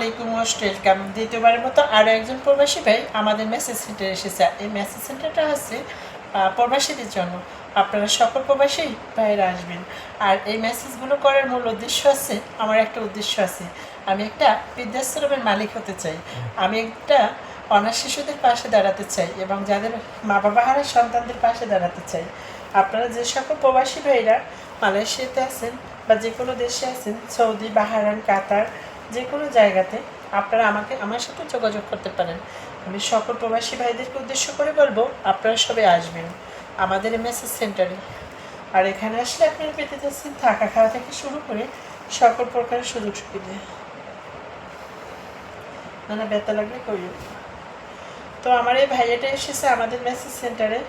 আলাইকুম most welcome দ্বিতীয়বারের মতো আরও একজন প্রবাসী ভাই আমাদের মেসেজ সেন্টারে এসেছে। এই মেসেজ সেন্টারটা হচ্ছে প্রবাসীদের জন্য। আপনারা সকল প্রবাসী ভাইরা আসবেন। আর এই মেসেজগুলো করার মূল উদ্দেশ্য আছে আমার একটা উদ্দেশ্য আছে। আমি একটা বৃদ্ধাশ্রমের মালিক হতে চাই। আমি একটা অনাথ শিশুদের পাশে দাঁড়াতে চাই এবং যাদের মা বাবা হারা সন্তানদের পাশে দাঁড়াতে চাই। আপনারা যে সকল প্রবাসী ভাইরা মালয়েশিয়াতে আছেন বা যে কোনো দেশে আছেন, সৌদি বাহারান কাতার যে কোনো জায়গাতে আপনারা আমাকে, আমার সাথে যোগাযোগ করতে পারেন। আমি সকল প্রবাসী ভাইদেরকে উদ্দেশ্য করে বলব, আপনারা সবাই আসবেন আমাদের মেসেজ সেন্টারে আর এখানে আসলে আপনারা পেতে যাচ্ছেন থাকা খাওয়া থেকে শুরু করে সকল প্রকারের সুযোগ সুবিধা। না না ব্যথা লাগলে করিও তো আমার এই ভাইয়াটা এসেছে আমাদের মেসেজ সেন্টারে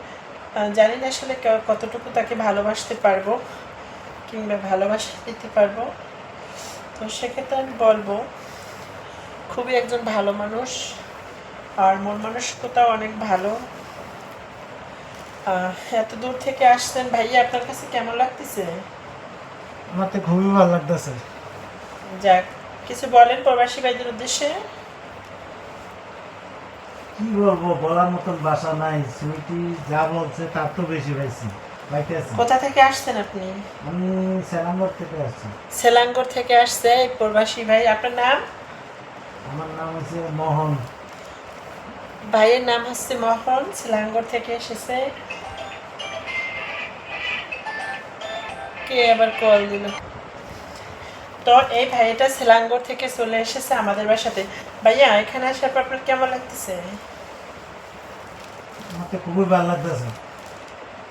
জানি না আসলে কতটুকু তাকে ভালোবাসতে পারব কিংবা ভালোবাসা দিতে পারব। তো সেক্ষেত্রে আমি বলব খুবই একজন ভালো মানুষ আর মন মানসিকতাও অনেক ভালো। এত দূর থেকে আসছেন ভাইয়া আপনার কাছে কেমন লাগতেছে? আমার তো খুবই ভালো লাগতেছে। যাক কিছু বলেন প্রবাসী ভাইদের উদ্দেশ্যে। কি বলব বলার মতন ভাষা নাই সুইটি যা বলছে তার তো বেশি পাইছি। কোথা থেকে আসছেন আপনি? আমি সেলামগড় থেকে আসছি। সেলাঙ্গর থেকে আসছে এই প্রবাসী ভাই আপনার নাম? আমার নাম হচ্ছে মোহন। ভাইয়ের নাম হচ্ছে মোহন সেলাঙ্গর থেকে এসেছে। কে আবার কল দিল? তো এই ভাইটা সেলাঙ্গর থেকে চলে এসেছে আমাদের বাসাতে। ভাইয়া এখানে আসার পর আপনার কেমন লাগতেছে? আমার তো খুবই ভালো লাগতেছে।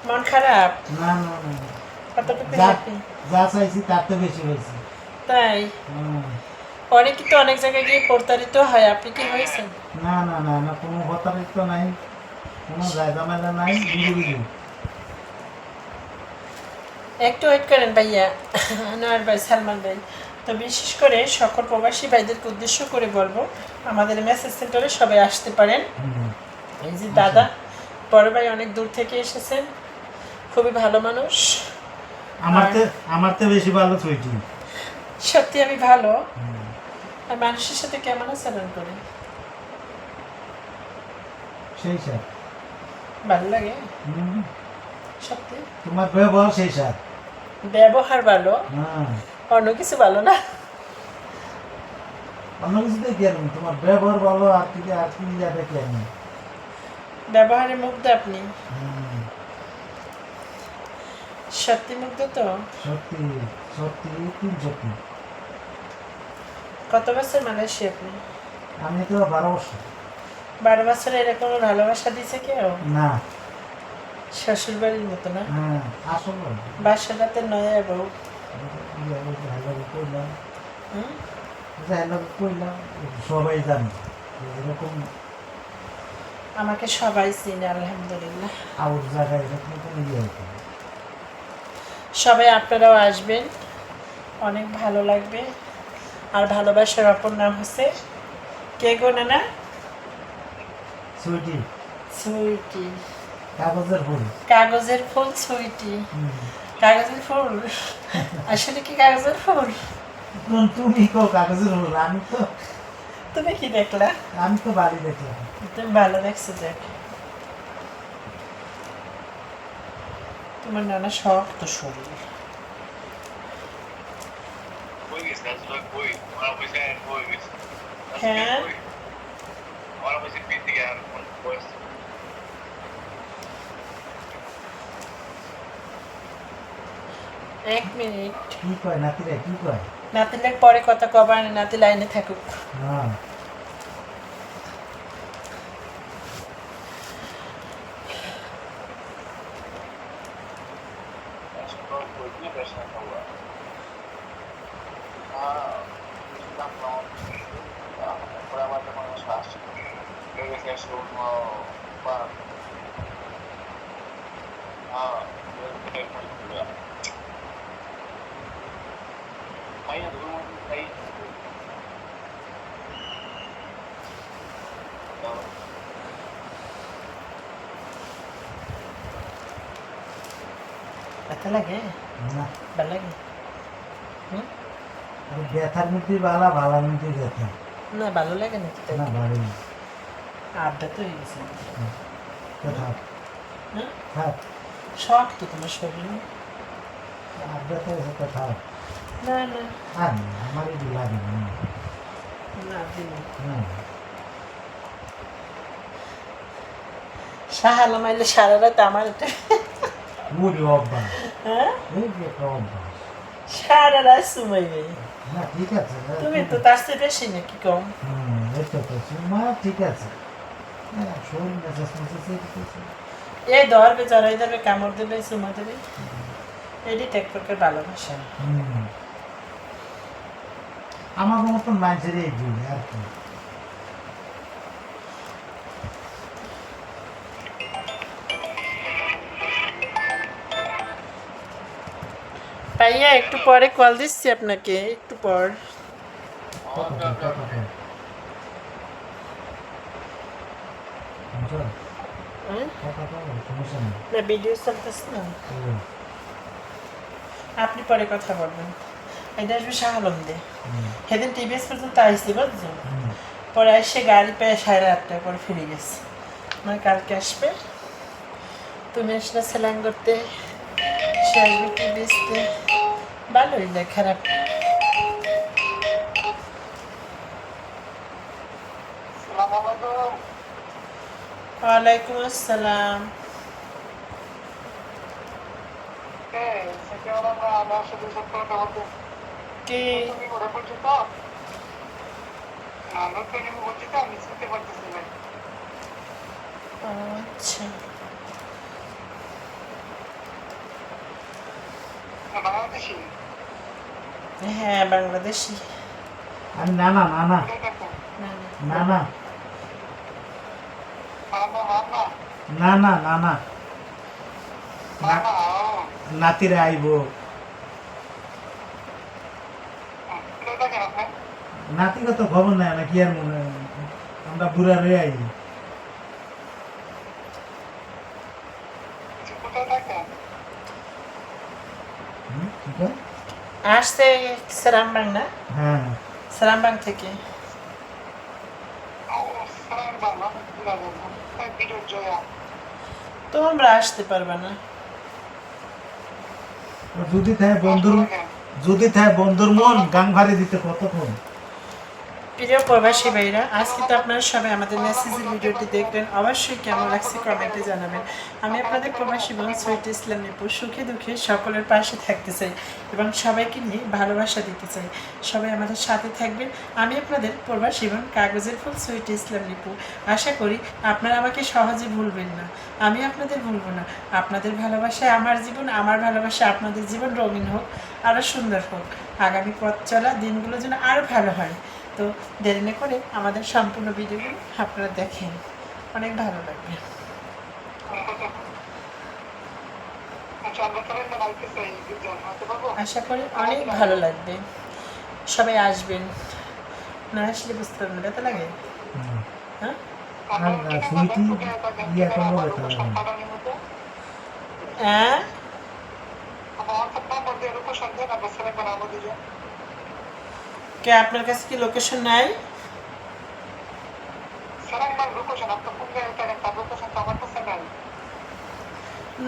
মন খারাপ? না না না কতটুকু যা হ্যাপি যা চাইছি তার তো বেশি পাইছি তাই। অনেকে তো অনেক জায়গায় গিয়ে প্রতারিত হয় আপনি কি হয়েছেন? না না না না কোনো হতারিত নাই। কোনো জায়গামেলা নাই একটু ওয়েট করেন ভাইয়া আনোয়ার ভাই সালমান ভাই। তো বিশেষ করে সকল প্রবাসী ভাইদেরকে উদ্দেশ্য করে বলব আমাদের মেসেজ সেন্টারে সবাই আসতে পারেন। এই যে দাদা বড় ভাই অনেক দূর থেকে এসেছেন। খুবই ভালো মানুষ। আমার তো আমার তো বেশি ভালো সুইটি সত্যি আমি ভালো। আর মানুষের সাথে কেমন আচরণ করি সেই সাথ ভালো লাগে। সত্যি? তোমার ব্যবহার সেই সাথ ব্যবহার ভালো? হ্যাঁ। অন্য কিছু ভালো না? অন্য কিছু দেখি আমি তোমার ব্যবহার ভালো আর কি আর কি যা দেখি আমি? ব্যবহারে মুগ্ধ আপনি। সত্যি মুগ্ধ তো? সত্যি সত্যি তিন সত্যি। কত বছর মালয়েশিয়া আপনি? আমি তো বারো বছর। বারো বছরে এরকম ভালোবাসা দিছে কেউ? না। শ্বশুর বাড়ির মতো না? হ্যাঁ বাসাটাতে নয়া বউ? কইলাম। সবাই জানে। এরকম আমাকে সবাই চিনে আলহামদুলিল্লাহ। আউট জায়গায় এরকম কোনো ইয়ে। সবাই আপনারাও আসবেন। অনেক ভালো লাগবে। আর ভালোবাসার অপর নাম হচ্ছে কে গো নানা? সুইটি। সুইটি। কাগজের ফুল। কাগজের ফুল সুইটি। কাগজের ফুল? আসলে কি কাগজের ফুল? তুমি কো কাগজের ফুল? আমি তো তুমি কি দেখলা? আমি তো বাড়ি দেখলাম। তুমি ভালো দেখছ দেখ vai ser pitigar quando foi. এক মিনিট। কি কয় নাতিরে কি কয়? নাতিলের পরে কথা কবার নাতি লাইনে থাকুক। হ্যাঁ Washington foi desgastando o ano. Está pronto, agora vai ser fácil. Eu desejo uma. Ah, eu um muito Amanhã, ব্যথা লাগে না ভালো লাগে ব্যথার মধ্যে বালা ভালার মধ্যে ব্যথা না ভালো লাগে তাই না বাড়ি আড্ডা তো হয়ে গেছে হ্যাঁ শখ তো তোমার শরীর আড্ডা তো এসে থাক না না আর না, আমার এটি লাগে না না না সাহালা মাইলে সারা রাত আমার এটা মুড়ি অভ্যাস হ্যাঁ সারা রাত সুমাইবে না ঠিক আছে তুমি তো তার চেয়ে বেশি নাকি কম মা ঠিক আছে এই ধরবে জড়াই ধরবে কামড় দেবে চুমা দেবে এটি এক প্রকার ভালোবাসা। আমার মতন মানুষের এই আর কি পাইয়া একটু পরে কল দিচ্ছি আপনাকে, একটু পর। না ভিডিও চলতেছে না। আপনি পরে কথা বলবেন। এটা আসবে শাহ আলম দে সেদিন টিভিএস পর্যন্ত আসছি বুঝছ? পরে এসে গাড়ি পেয়ে সাড়ে আটটায় পরে ফিরে গেছে। মানে কালকে আসবে। তুমি আসলে সেলান করতে, সে আসবে টিভিএসতে ভালোই না খারাপ। ওয়ালাইকুম আসসালাম। কি? তুমি ওরা বলছো তো না নতুন আমি বলছি তো আমি শুনতে পারতেছি না আচ্ছা বাংলাদেশি। হ্যাঁ বাংলাদেশি। আমি না না না না না, না না। না না না নাতিরে আইব। কোথায় থাকেন আপনি তো খবর নাই না কি আর মনে হয়? আমরা বুড়া রয়ে আই কোথায় থাকেন হুম, ঠিক আছে আসছে সেরামবাং না? হ্যাঁ। সেরামবাং থেকে? তোমরা আসতে পারবে না। যদি থাকে বন্ধুর যদি থাকে বন্ধুর মন গান ভারে দিতে কতক্ষণ? প্রিয় প্রবাসী ভাইরা, আজকে তো আপনারা সবাই আমাদের মেসেজের ভিডিওটি দেখলেন অবশ্যই কেমন লাগছে কমেন্টে জানাবেন। আমি আপনাদের প্রবাসী বোন সৈয়দ ইসলাম নিপু, সুখে দুঃখে সকলের পাশে থাকতে চাই এবং সবাইকে নিয়ে ভালোবাসা দিতে চাই। সবাই আমাদের সাথে থাকবেন। আমি আপনাদের প্রবাসী বোন কাগজের ফুল সৈয়দ ইসলাম নিপু। আশা করি আপনারা আমাকে সহজে ভুলবেন না। আমি আপনাদের ভুলবো না। আপনাদের ভালোবাসায় আমার জীবন, আমার ভালোবাসা আপনাদের জীবন রঙিন হোক আরও সুন্দর হোক। আগামী পথ চলা দিনগুলো যেন আরও ভালো হয়। তো দেরি না করে আমাদের সম্পূর্ণ ভিডিওগুলো আপনারা দেখেন। অনেক ভালো লাগবে। আচ্ছা পারব আশা করি অনেক ভালো লাগবে। সবাই আসবেন। না আসলে বুঝতে পারবেন না ব্যথা লাগে। হ্যাঁ। হ্যাঁ কে আপনার কাছে কি লোকেশন নাই?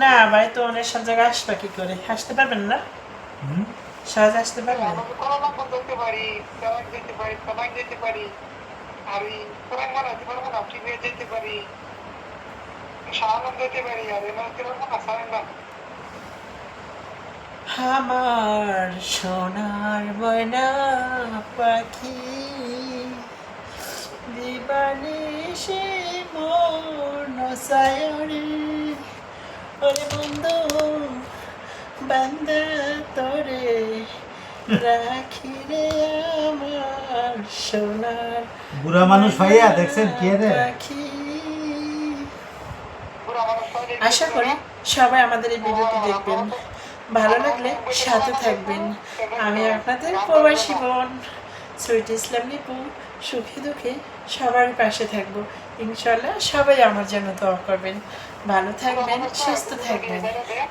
না ভাই তো অনেক সব জায়গায় আসবা কি করে? আসতে পারবেন না? সহজে আসতে পারবেন? আমার সোনার ময়না পাখি দিবানিসে মন সায়রে। ওরে বন্ধু বান্দা তোরে রাখি রে আমার সোনার বুড়া মানুষ ভাইয়া দেখছেন কে রে? আশা করি সবাই আমাদের এই ভিডিওটি দেখবেন। ভালো লাগলে সাথে থাকবেন। আমি আপনাদের প্রবাসী বোন সুইট ইসলাম নিপু, সুখে দুঃখে সবার পাশে থাকব। ইনশাল্লাহ সবাই আমার জন্য দোয়া করবেন। ভালো থাকবেন, সুস্থ থাকবেন।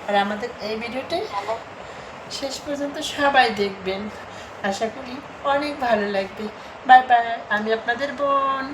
আর আমাদের এই ভিডিওটি শেষ পর্যন্ত সবাই দেখবেন। আশা করি অনেক ভালো লাগবে। বাই বাই, আমি আপনাদের বোন।